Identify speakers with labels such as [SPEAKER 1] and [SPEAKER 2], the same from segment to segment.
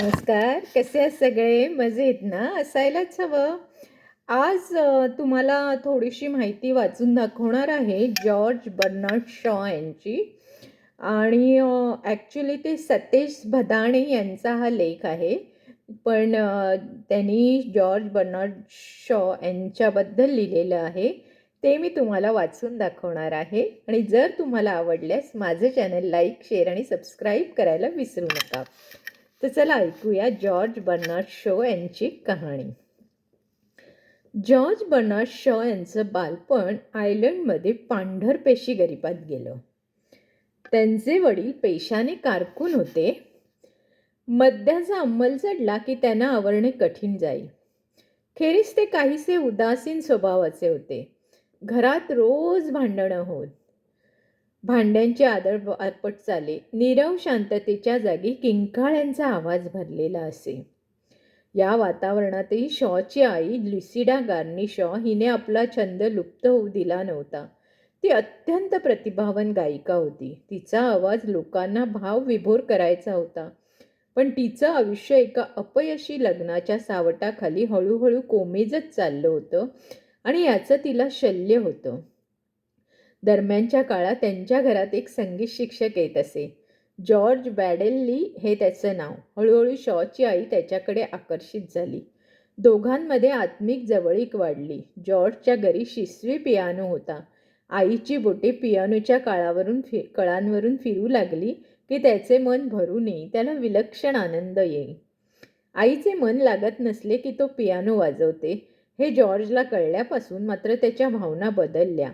[SPEAKER 1] नमस्कार कसे आहेत सगळे? मजेत ना? असायलाच हवं. आज तुम्हाला थोडीशी माहिती वाचून दाखवणार आहे जॉर्ज बर्नार्ड शॉ यांची. आणि ॲक्च्युली ते सतेश भदाणे यांचा हा लेख आहे. पण त्यांनी जॉर्ज बर्नार्ड शॉ यांच्याबद्दल लिहिलेलं आहे. ते मी तुम्हाला वाचून दाखवणार आहे. आणि जर तुम्हाला आवडल्यास माझं चॅनल लाईक शेअर आणि सबस्क्राईब करायला विसरू नका. तर चला ऐकूया जॉर्ज बर्नार्ड शो यांची कहाणी. जॉर्ज बर्नार्ड शॉ यांचं बालपण आयर्लंडमध्ये पांढरपेशी गरिबात गेलं. त्यांचे वडील पेशाने कारकून होते. मद्याचा अंमल चढला की त्यांना आवरणे कठीण जाईल. खेरीस ते काहीसे उदासीन स्वभावाचे होते. घरात रोज भांडणं होत. भांड्यांची आदळ आपट चाले. नीरव शांततेच्या जागी किंकाळ्यांचा आवाज भरलेला असे. या वातावरणातही शॉची आई लुसिडा गार्नी शॉ हिने आपला छंद लुप्त होऊ दिला नव्हता. ती अत्यंत प्रतिभावान गायिका होती. तिचा आवाज लोकांना भाव विभोर करायचा होता. पण तिचं आयुष्य एका अपयशी लग्नाच्या सावटाखाली हळूहळू कोमेजत चाललं होतं आणि याचं तिला शल्य होतं. दरम्यानच्या काळात त्यांच्या घरात एक संगीत शिक्षक येत असे. जॉर्ज बॅडेल्ली हे त्याचं नाव. हळूहळू शॉची आई त्याच्याकडे आकर्षित झाली. दोघांमध्ये आत्मिक जवळीक वाढली. जॉर्जच्या घरी शिसवी पियानो होता. आईची बोटे पियानोच्या काळावरून फि कळांवरून फिरू लागली की त्याचे मन भरू येई त्याला विलक्षण आनंद येई आईचे मन लागत नसले की तो पियानो वाजवते. हे जॉर्जला कळल्यापासून मात्र त्याच्या भावना बदलल्या.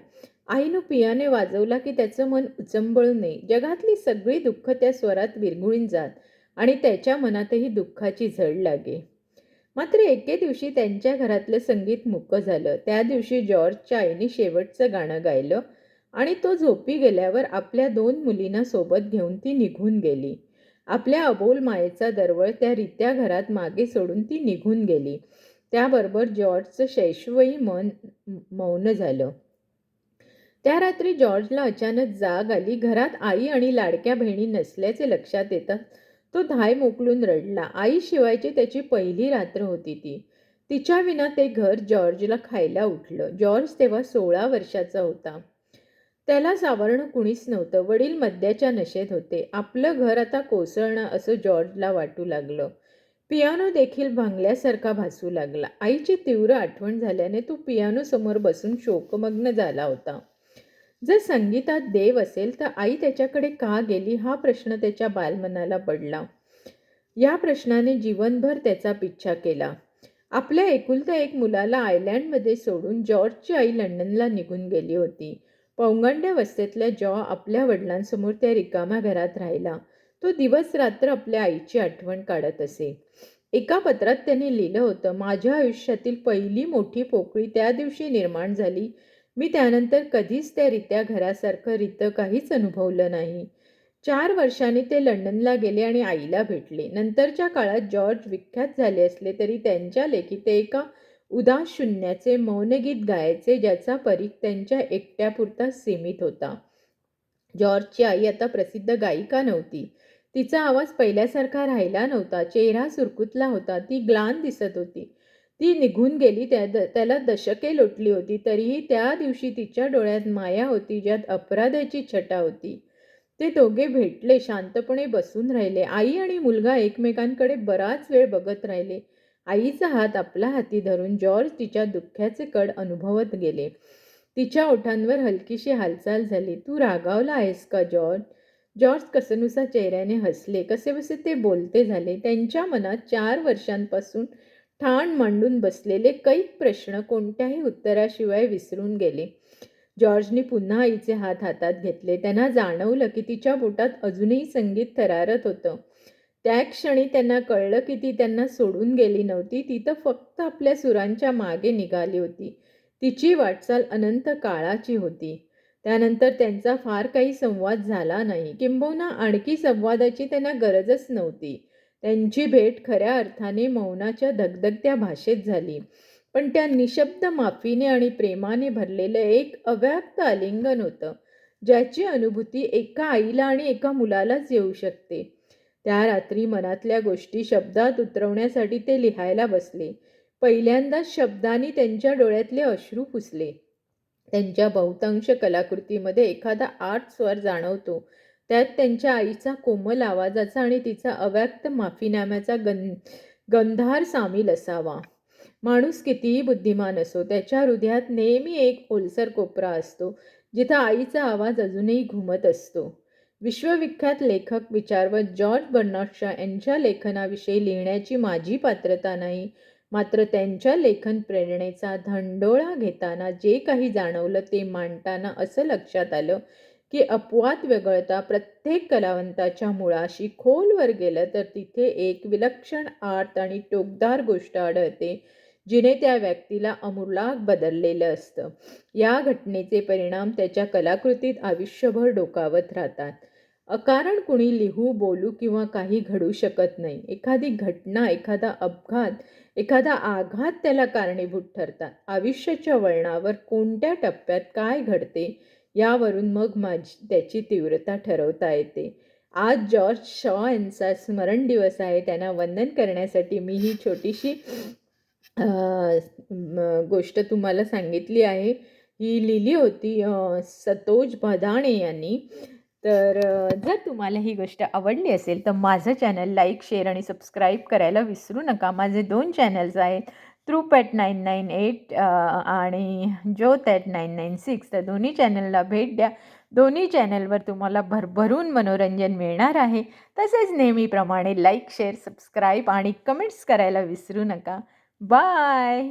[SPEAKER 1] आईनं पियाने वाजवला की त्याचं मन उचंबळू नये. जगातली सगळी दुःख त्या स्वरात विरघुळून जात आणि त्याच्या मनातही दुःखाची झड लागे. मात्र एके दिवशी त्यांच्या घरातलं संगीत मुकं झालं. त्या दिवशी जॉर्जच्या आईने शेवटचं गाणं गायलं आणि तो झोपी गेल्यावर आपल्या दोन मुलींना सोबत घेऊन ती निघून गेली. आपल्या अबोल मायेचा दरवळ त्या रित्या घरात मागे सोडून ती निघून गेली. त्याबरोबर जॉर्जचं शैशवही मन मौन झालं. त्या रात्री जॉर्जला अचानक जाग आली. घरात आई आणि लाडक्या बहिणी नसल्याचे लक्षात येतात तो धाय मोकलून रडला. आई शिवायची त्याची पहिली रात्र होती ती. तिच्या विना ते घर जॉर्जला खायला उठलं. जॉर्ज तेव्हा सोळा वर्षाचा होता. त्याला सावरणं कुणीच नव्हतं. वडील मद्याच्या नशेत होते. आपलं घर आता कोसळणं असं जॉर्जला वाटू लागलं. पियानो देखील भांगल्यासारखा भासू लागला. आईची तीव्र आठवण झाल्याने तो पियानो समोर बसून शोकमग्न झाला होता. जर संगीतात देव असेल तर आई त्याच्याकडे का गेली? हा प्रश्न त्याच्या बालमनाला पडला. या प्रश्नाने जीवनभर त्याचा पिच्छा केला. आपल्या एकुलत्या एक मुलाला आयलँडमध्ये सोडून जॉर्जची आई लंडनला निघून गेली होती. पौंगंड्यावस्थेतल्या जॉ आपल्या वडिलांसमोर त्या रिकाम्या घरात राहिला. तो दिवस रात्र आपल्या आईची आठवण काढत असे. एका पत्रात त्यांनी लिहिलं होतं माझ्या आयुष्यातील पहिली मोठी पोकळी त्या दिवशी निर्माण झाली. मी त्यानंतर कधीच त्या रित्या घरासारखं रितं काहीच अनुभवलं नाही. चार वर्षांनी ते लंडनला गेले आणि आईला भेटले. नंतरच्या काळात जॉर्ज विख्यात झाले असले तरी त्यांच्या लेखी ते एका उदास शून्याचे मौनगीत गायचे ज्याचा परीख त्यांच्या एकट्यापुरता सीमित होता. जॉर्जची आई आता प्रसिद्ध गायिका नव्हती. तिचा आवाज पहिल्यासारखा राहिला नव्हता. चेहरा सुरकुतला होता. ती ग्लान दिसत होती. ती निघून गेली त्या द त्याला दशके लोटली होती. तरीही त्या दिवशी तिच्या डोळ्यात माया होती ज्यात अपराधाची छटा होती. ते दोघे भेटले शांतपणे बसून राहिले. आई आणि मुलगा एकमेकांकडे बराच वेळ बघत राहिले. आईचा हात आपला हाती धरून जॉर्ज तिच्या दुःख्याचे कड अनुभवत गेले. तिच्या ओठांवर हलकीशी हालचाल झाली. तू रागावला आहेस का जॉर्ज? जॉर्ज कसनुसा चेहऱ्याने हसले. कसेबसे ते बोलते झाले. त्यांच्या मनात चार वर्षांपासून ठाण मांडून बसलेले कैक प्रश्न कोणत्याही उत्तराशिवाय विसरून गेले. जॉर्जने पुन्हा आईचे हात हातात घेतले. त्यांना जाणवलं की तिच्या बोटात अजूनही संगीत थरारत होतं. त्या क्षणी त्यांना कळलं की ती त्यांना सोडून गेली नव्हती. ती तर फक्त आपल्या सुरांच्या मागे निघाली होती. तिची वाटचाल अनंत काळाची होती. त्यानंतर त्यांचा फार काही संवाद झाला नाही. किंबहुना आणखी संवादाची त्यांना गरजच नव्हती. त्यांची भेट खऱ्या अर्थाने मौनाच्या धगधगत्या भाषेत झाली. पण त्या निशब्द माफीने आणि प्रेमाने भरलेलं एक अव्याप्त आलिंगन होतं ज्याची अनुभूती एका आईला आणि एका मुलालाच येऊ शकते. त्या रात्री मनातल्या गोष्टी शब्दात उतरवण्यासाठी ते लिहायला बसले. पहिल्यांदाच शब्दांनी त्यांच्या डोळ्यातले अश्रू पुसले. त्यांच्या बहुतांश कलाकृतीमध्ये एखादा आर्ट स्वर जाणवतो. त्यात त्यांच्या आईचा कोमल आवाजाचा आणि तिचा अव्यक्त माफीनाम्याचा गं गंधार सामील असावा. माणूस कितीही बुद्धिमान असो त्याच्या हृदयात नेहमी एक ओलसर कोपरा असतो जिथं आईचा आवाज अजूनही घुमत असतो. विश्वविख्यात लेखक विचारवत जॉर्ज बर्नॉटशा यांच्या लेखनाविषयी लिहिण्याची माझी पात्रता नाही मात्र त्यांच्या लेखन प्रेरणेचा धंडोळा घेताना जे काही जाणवलं ते मांडताना असं लक्षात आलं की अपवाद वगळता प्रत्येक कलावंताच्या मुळाशी खोलवर गेलं तर तिथे एक विलक्षण आर्त आणि टोकदार गोष्ट आढळते जिने त्या व्यक्तीला अमूलाग बदललेलं असतं. या घटनेचे परिणाम त्याच्या कलाकृतीत आयुष्यभर डोकावत राहतात. अकारण कुणी लिहू बोलू किंवा काही घडू शकत नाही. एखादी घटना एखादा अपघात एखादा आघात त्याला कारणीभूत ठरतात. आयुष्याच्या वळणावर कोणत्या टप्प्यात काय घडते यावरून मग माझी त्याची तीव्रता ठरवता येते. आज जॉर्ज शॉ यांचा स्मरण दिवस आहे त्यांना वंदन करण्यासाठी मी ही छोटीशी गोष्ट तुम्हाला सांगितली आहे. ही लिहिली होती सतोज भदाणे यांनी. तर जर तुम्हाला ही गोष्ट आवडली असेल तर माझं चॅनल लाईक शेअर आणि सबस्क्राईब करायला विसरू नका. माझे दोन चॅनल्स आहेत troop at nine nine eight आणि Jyot at nine nine six तर दोन्ही चॅनलला भेट द्या. दोन्ही चॅनलवर तुम्हाला भरभरून मनोरंजन मिळणार आहे. तसेच नेहमीप्रमाणे लाईक शेअर सबस्क्राईब आणि कमेंट्स करायला विसरू नका. बाय